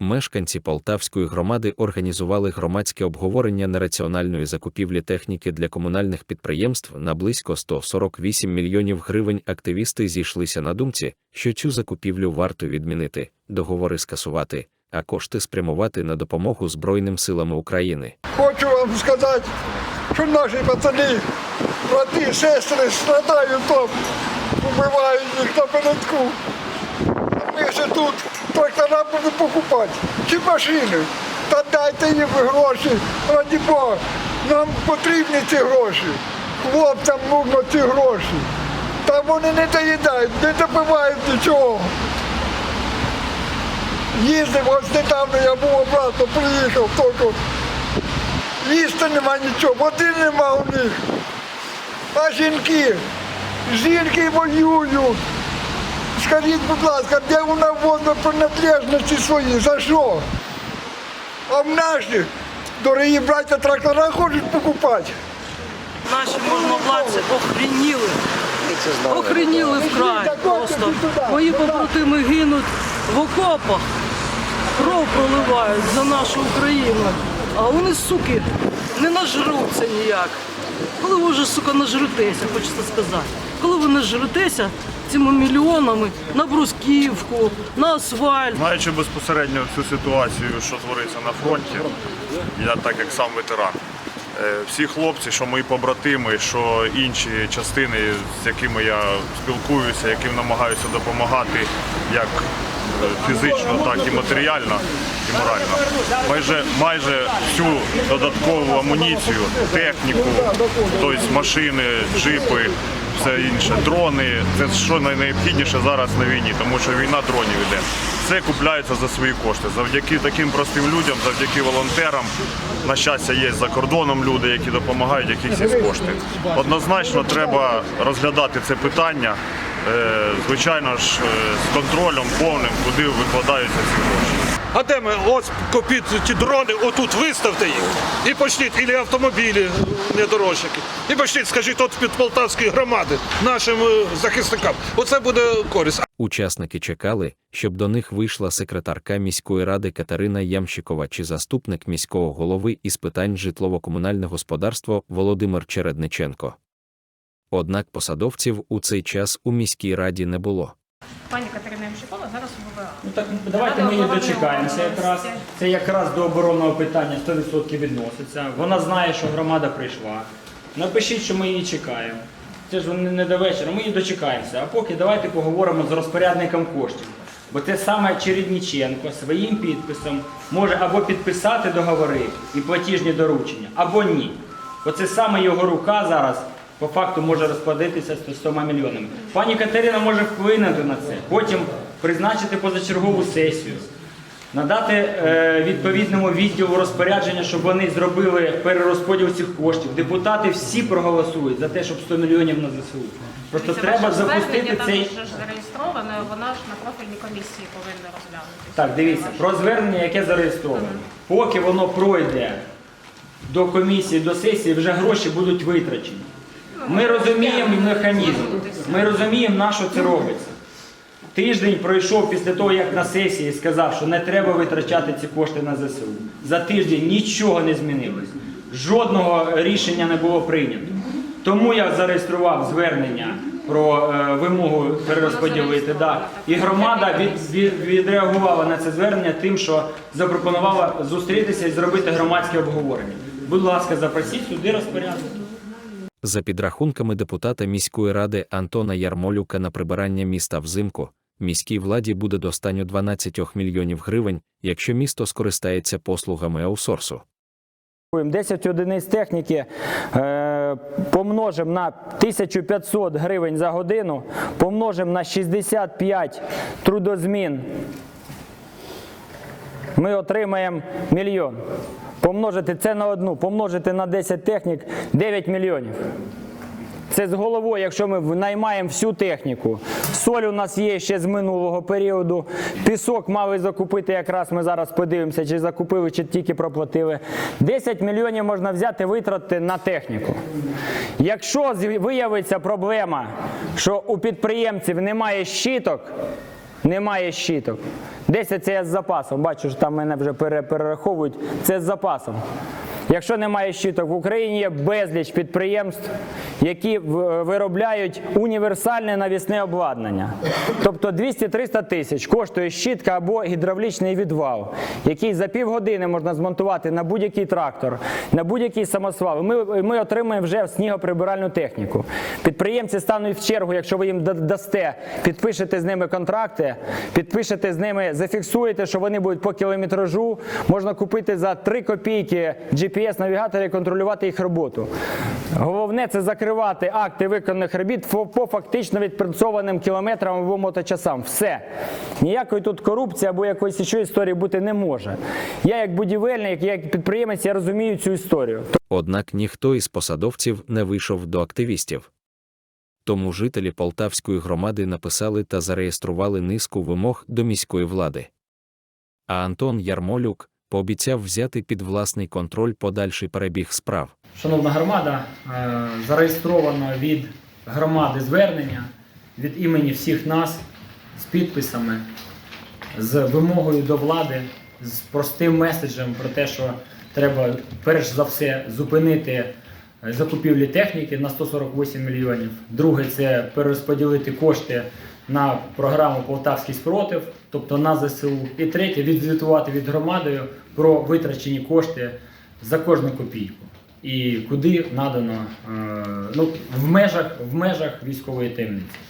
Мешканці Полтавської громади організували громадське обговорення нераціональної закупівлі техніки для комунальних підприємств на близько 148 мільйонів гривень. Активісти зійшлися на думці, що цю закупівлю варто відмінити, договори скасувати, а кошти спрямувати на допомогу Збройним силам України. Хочу вам сказати, що наші пацани, брати, сестри страдають там, вбивають їх на передку. Ще тут трактора будемо покупати. Чи машини. Та дайте їм гроші, раді Бога. Нам потрібні ці гроші. Хлопцям нужно ці гроші. Та вони не доїдають, не добивають нічого. Їздив, ось недавно я був обратно, приїхав тільки. Їсти нема нічого, води нема у них. А жінки, жінки воюють. Скажіть, будь ласка, де у нас водно принадлежності свої? За що? А в наші, дорогі браття, трактора хочуть покупати. Наші можновладці охреніли. Охреніли вкрай просто. Мої побратими гинуть в окопах, кров проливають за нашу Україну. А вони, суки, не нажруться ніяк. Коли ви вже, сука, нажрутеся, хочеться сказати. Коли ви нажрутеся цими мільйонами на брусківку, на асфальт, Знаючи безпосередньо всю ситуацію, що твориться на фронті, я так як сам ветеран. е, Всі хлопці, що мої побратими, що інші частини, з якими я спілкуюся, яким намагаюся допомагати як фізично, так і матеріально і морально. Майже майже всю додаткову амуніцію, техніку, тобто машини, джипи, все інше, дрони. Це що найнеобхідніше зараз на війні, тому що війна дронів іде. Це купляється за свої кошти. Завдяки таким простим людям, завдяки волонтерам. На щастя, є за кордоном люди, які допомагають, є кошти. Однозначно треба розглядати це питання. Е, Звичайно ж, е, з контролем повним, куди викладаються ці гроші. А де ми ось купіть ті дрони, отут виставте їх і почніть, ілі автомобілі недорожчики. І почніть, скажіть, от під Полтавської громади нашим е, захисникам. Оце буде користь. Учасники чекали, щоб до них вийшла секретарка міської ради Катерина Ямщикова чи заступник міського голови із питань житлово-комунальне господарство Володимир Чередниченко. Однак посадовців у цей час у міській раді не було. Пані Катерина Ямщикова зараз у ВВА. Ну так давайте ми її дочекаємося якраз. Це якраз до оборонного питання 100% відноситься. Вона знає, що громада прийшла. Напишіть, що ми її чекаємо. Це ж не до вечора, ми її дочекаємося. А поки давайте поговоримо з розпорядником коштів. Бо це саме Чередніченко своїм підписом може або підписати договори і платіжні доручення, або ні. Оце саме його рука зараз по факту може розплатитися з 100 мільйонами. Пані Катерина може вплинути на це, потім призначити позачергову сесію, надати е, відповідному відділу розпорядження, щоб вони зробили перерозподіл цих коштів. Депутати всі проголосують за те, щоб 100 мільйонів на ЗСУ. Просто Це треба ваше звернення запустити там цей. ж зареєстроване, вона ж на профільній комісії повинна розглянути. Так, дивіться, про звернення, яке зареєстровано. Поки воно пройде до комісії, до сесії, вже гроші будуть витрачені. Ми розуміємо механізм, ми розуміємо, на що це робиться. Тиждень пройшов після того, як на сесії сказав, що не треба витрачати ці кошти на ЗСУ. За тиждень нічого не змінилось. Жодного рішення не було прийнято. Тому я зареєстрував звернення про е, вимогу перерозподілити. Да. І громада від, від, відреагувала на це звернення тим, що запропонувала зустрітися і зробити громадське обговорення. Будь ласка, запросіть сюди розпорядок. За підрахунками депутата міської ради Антона Ярмолюка на прибирання міста взимку, міській владі буде достатньо 12 мільйонів гривень, якщо місто скористається послугами аутсорсу. 10 одиниць техніки е, помножимо на 1500 гривень за годину, помножимо на 65 трудозмін. Ми отримаємо мільйон. Помножити це на одну, помножити на 10 технік 9 мільйонів. Це з головою, якщо ми наймаємо всю техніку. Соль у нас є ще з минулого періоду. Пісок мали закупити, якраз ми зараз подивимося, чи закупили, чи тільки проплатили. 10 мільйонів можна взяти, витратити на техніку. Якщо виявиться проблема, що у підприємців немає щиток, немає щиток. 10 це я з запасом. Бачу, що там мене вже пере- перераховують. Це з запасом. Якщо немає щиток, в Україні є безліч підприємств, які виробляють універсальне навісне обладнання. Тобто 200-300 тисяч коштує щітка або гідравлічний відвал, який за півгодини можна змонтувати на будь-який трактор, на будь-який самосвал. Ми, ми отримаємо вже снігоприбиральну техніку. Підприємці стануть в чергу, якщо ви їм дасте, підпишете з ними контракти, підпишете з ними, зафіксуєте, що вони будуть по кілометражу. Можна купити за 3 копійки GPS-навігатор і контролювати їх роботу. Головне це закривати акти виконаних робіт по фактично відпрацьованим кілометрам або моточасам. Все. Ніякої тут корупції або якоїсь іншої історії бути не може. Я як будівельник, як підприємець, я розумію цю історію. Однак ніхто із посадовців не вийшов до активістів. Тому жителі Полтавської громади написали та зареєстрували низку вимог до міської влади. А Антон Ярмолюк пообіцяв взяти під власний контроль подальший перебіг справ. Шановна громада, е, зареєстровано від громади звернення від імені всіх нас з підписами, з вимогою до влади, з простим меседжем про те, що треба перш за все зупинити е, закупівлі техніки на 148 мільйонів. Друге це перерозподілити кошти на програму Полтавський спротив, тобто на ЗСУ. І третє відзвітувати від громадою про витрачені кошти за кожну копійку. І куди надано е, ну, в межах, в межах військової таємниці.